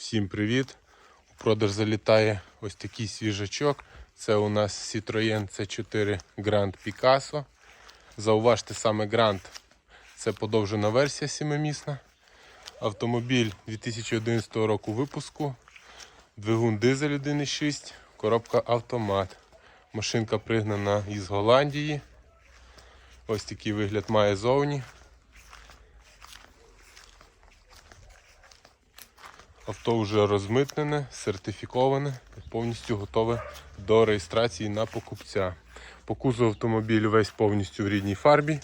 Всім привіт! У продаж залітає ось такий свіжачок. Це у нас Citroën C4 Grand Picasso. Зауважте саме Grand. Це подовжена версія сімимісна. Автомобіль 2011 року випуску. Двигун дизель 1.6, коробка автомат. Машинка пригнана із Голландії. Ось такий вигляд має зовні. Авто вже розмитнене, сертифіковане, повністю готове до реєстрації на покупця. По кузову автомобіль весь повністю в рідній фарбі.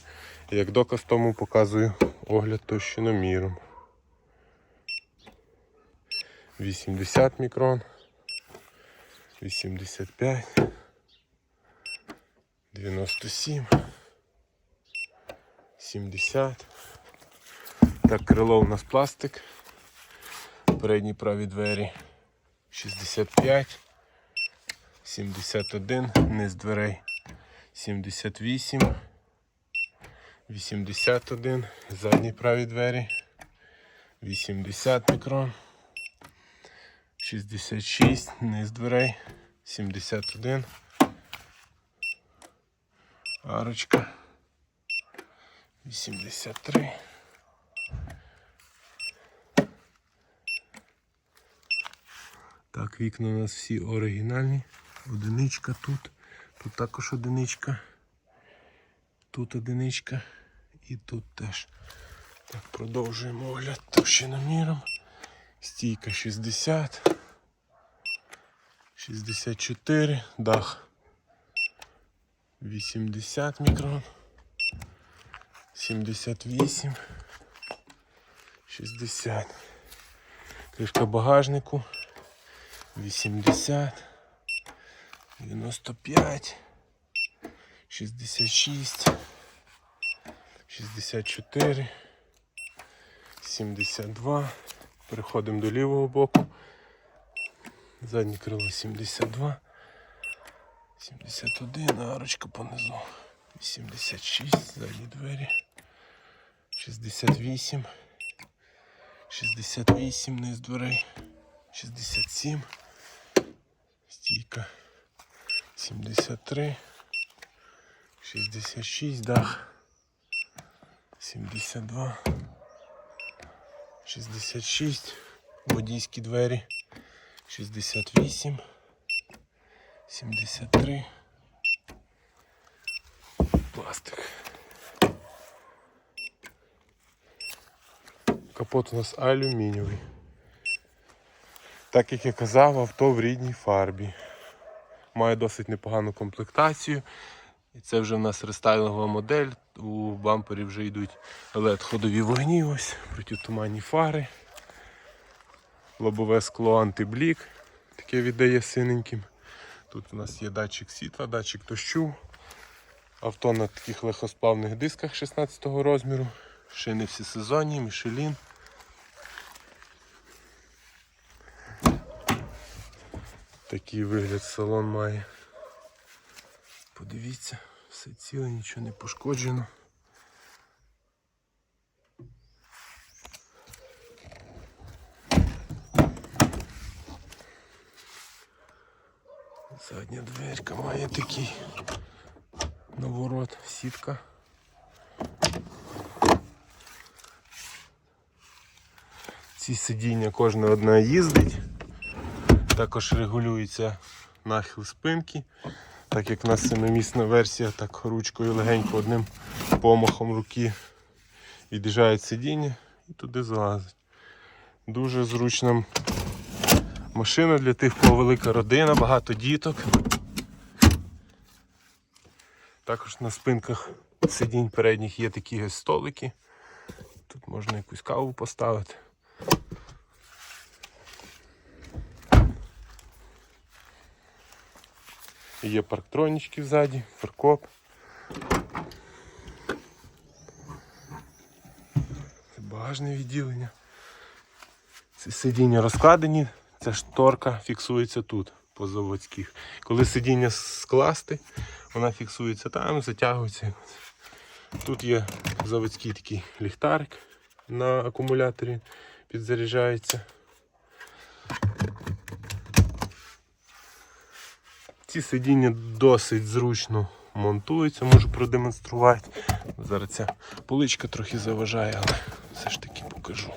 Як доказ тому показую огляд товщиноміром. 80 мікрон, 85, 97, 70. Так, крило у нас пластик. Передні праві двері. 65, 71, низ дверей. 78, 81, задні праві двері. 80 мікрон, 66, низ дверей. 71, арочка. 83. Так, вікна у нас всі оригінальні. Одиничка тут. Тут також одиничка. Тут одиничка. І тут теж. Так, продовжуємо огляд товщиноміром. Стійка 60. 64. Дах 80 мікрон. 78. 60. Кришка багажнику. 80, 95, 66, 64, 72. Переходимо до лівого боку. Заднє крило 72, 71, арочка понизу. 86, задні двері. 68, 68 низ дверей. 67. Стійка 73, 66, дах 72, 66, водійські двері. 68, 73, пластик. Капот у нас алюмінієвий. Так як я казав, авто в рідній фарбі. Має досить непогану комплектацію. Це вже в нас рестайлингова модель. У бампері вже йдуть led ходові вогні, ось, протитуманні фари. Лобове скло антиблік, таке віддає синеньким. Тут у нас є датчик світла, датчик дощу. Авто на таких легкосплавних дисках 16 розміру. Шини всі сезонні, Мішелін. Такий вигляд салон має. Подивіться, все ціле, нічого не пошкоджено. Задня дверка має такий наворот, сітка. Ці сидіння кожне одне їздить. Також регулюється нахил спинки. Так як в нас семимісна версія, так ручкою легенько одним помахом руки від'їжджає сидіння і туди залазить. Дуже зручна машина для тих, кого велика родина, багато діток. Також на спинках сидінь передніх є такі столики. Тут можна якусь каву поставити. Є парктронічки ззаді, фаркоп. Це багажне відділення. Ці сидіння розкладені, ця шторка фіксується тут, по заводських. Коли сидіння скласти, вона фіксується там, затягується. Тут є заводський такий ліхтарик на акумуляторі, підзаряджається. Ці сидіння досить зручно монтуються, можу продемонструвати. Зараз ця поличка трохи заважає, але все ж таки покажу.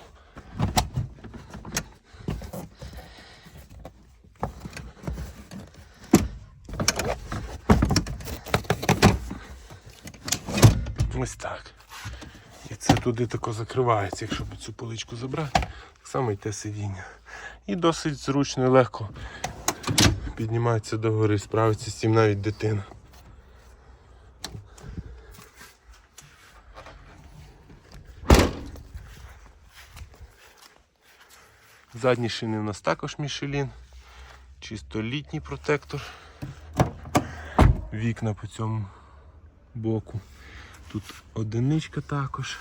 Ось так. І це туди тако закривається, якщо цю поличку забрати. Так само і те сидіння. І досить зручно і легко піднімається до гори, справиться з цим навіть дитина. Задні шини у нас також Мішелін. Чисто літній протектор. Вікна по цьому боку. Тут одиничка також.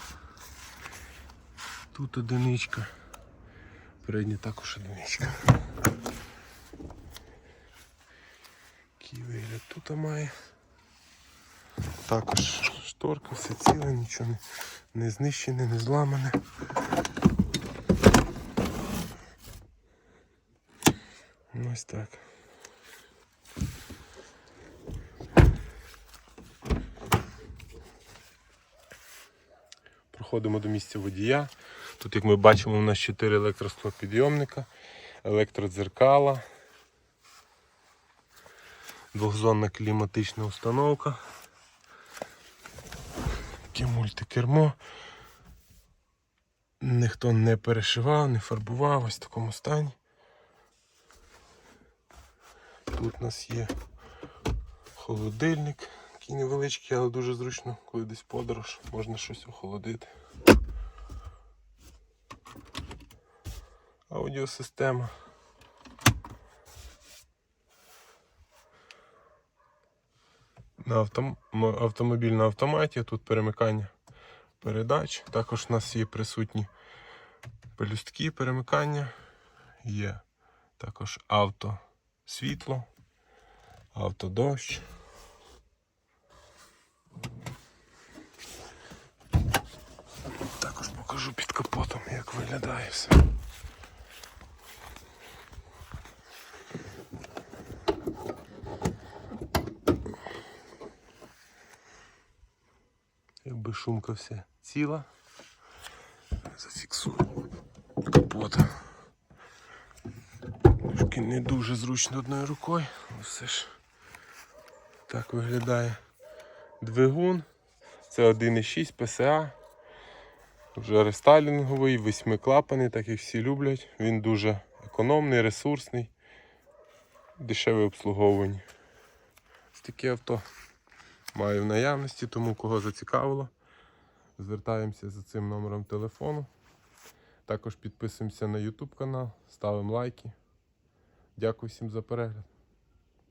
Тут одиничка. Передня також одиничка. Який вигляд тут має. Також шторка, все ціле, нічого не, не знищене, не зламане. Ось так. Проходимо до місця водія. Тут, як ми бачимо, у нас 4 електросклопідйомника, електродзеркала, двохзонна кліматична установка, таке мультикермо. Ніхто не перешивав, не фарбував, ось в такому стані. Тут у нас є холодильник, такий невеличкий, але дуже зручно, коли десь подорож, можна щось охолодити. Аудіосистема. На автом... автомобіль на автоматі, тут перемикання передач. Також у нас є присутні пелюстки перемикання, є також авто світло, автодощ. Також покажу під капотом, як виглядає все. Шумка вся ціла. Зафіксую капота. Трошки не дуже зручно одною рукою, але все ж так виглядає двигун. Це 1,6 ПСА. Вже рестайлінговий, восьмиклапаний, так як всі люблять. Він дуже економний, ресурсний, дешеве обслуговування. Таке авто маю в наявності, тому кого зацікавило. Звертаємося за цим номером телефону. Також підписуємося на YouTube канал, ставимо лайки. Дякую всім за перегляд.